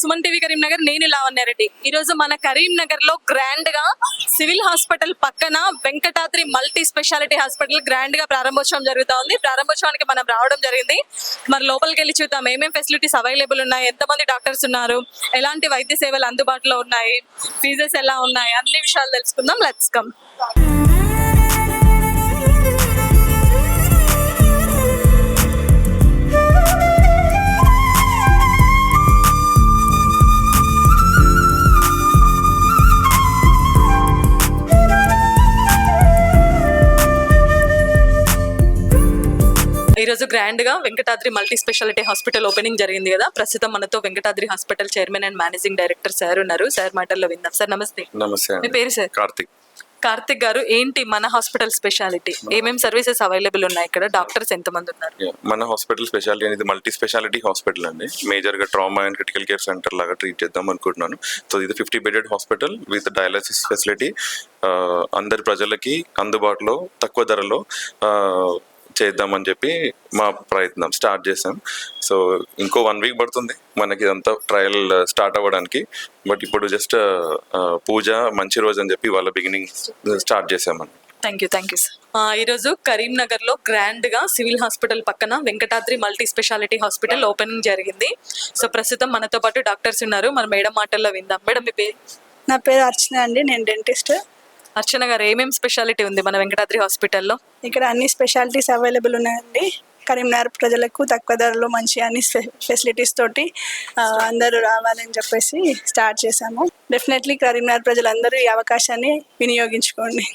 Suman TV Karimnagar నేను లావణ్యారెడ్డి ఈ రోజు మన కరీంనగర్లో గ్రాండ్గా సివిల్ హాస్పిటల్ పక్కన వెంకటాద్రి మల్టీ స్పెషాలిటీ హాస్పిటల్ గ్రాండ్గా ప్రారంభోత్సవం జరుగుతా ఉంది. ప్రారంభోత్సవానికి మనం రావడం జరిగింది. మరి లోపలికి వెళ్ళి చూద్దాం. ఏమేమి ఫెసిలిటీస్ అవైలబుల్ ఉన్నాయి? ఎంతమంది డాక్టర్స్ ఉన్నారు? ఎలాంటి వైద్య సేవలు అందుబాటులో ఉన్నాయి? ఫీజెస్ ఎలా ఉన్నాయి? అన్ని విషయాలు తెలుసుకుందాం. లెట్స్ కమ్ ఈ రోజు గ్రాండ్గా Venkatadri multi speciality hospital opening జరిగింది కదా. ప్రస్తుతం మనతో Venkatadri hospital chairman and managing director sir ఉన్నారు. సార్ మాటల్లో విందాం. సార్ నమస్తే. నమస్తే మీ పేరు సార్? కార్తిక్. కార్తిక్ గారు ఏంటి మన హాస్పిటల్ స్పెషాలిటీ? ఏమేం సర్వీసెస్ అవైలబుల్ ఉన్నాయి ఇక్కడ? డాక్టర్స్ ఎంతమంది ఉన్నారు. మన హాస్పిటల్ స్పెషాలిటీ అనేది మల్టీ స్పెషాలిటీ హాస్పిటల్ అండి. మేజర్గా trauma and critical care centre లాగా ట్రీట్ చేద్దాం అనుకుంటున్నాను. సో ఇది fifty bedded hospital with dialysis facility అందరి ప్రజలకి అందుబాటులో తక్కువ ధరలో ఆ, చేద్దామని చెప్పి మా ప్రయత్నం స్టార్ట్ చేసాం సో ఇంకో వన్ వీక్ పడుతుంది మనకి ఇదంతా ట్రయల్ స్టార్ట్ అవ్వడానికి. బట్ ఇప్పుడు జస్ట్ పూజ మంచి రోజు అని చెప్పి వాళ్ళ బిగినింగ్ స్టార్ట్ చేసామని thank you thank you sir ఈ రోజు కరీంనగర్లో గ్రాండ్గా సివిల్ హాస్పిటల్ పక్కన Venkatadri multi speciality hospital opening జరిగింది. సో ప్రస్తుతం మనతో పాటు డాక్టర్స్ ఉన్నారు. మన మేడం మాటల్లో విందాం. మేడం మీ పేరు? నా పేరు అర్చన అండి. నేను డెంటిస్ట్. అర్చన గారు ఏమేమి స్పెషాలిటీ ఉంది మన వెంకటాద్రి హాస్పిటల్లో? ఇక్కడ అన్ని స్పెషాలిటీస్ అవైలబుల్ ఉన్నాయండి. కరీంనగర్ ప్రజలకు తక్కువ ధరలో మంచి అన్ని ఫెసిలిటీస్ తోటి అందరూ రావాలని చెప్పేసి స్టార్ట్ చేశాము. డెఫినెట్లీ కరీంనగర్ ప్రజలందరూ ఈ అవకాశాన్ని వినియోగించుకోండి.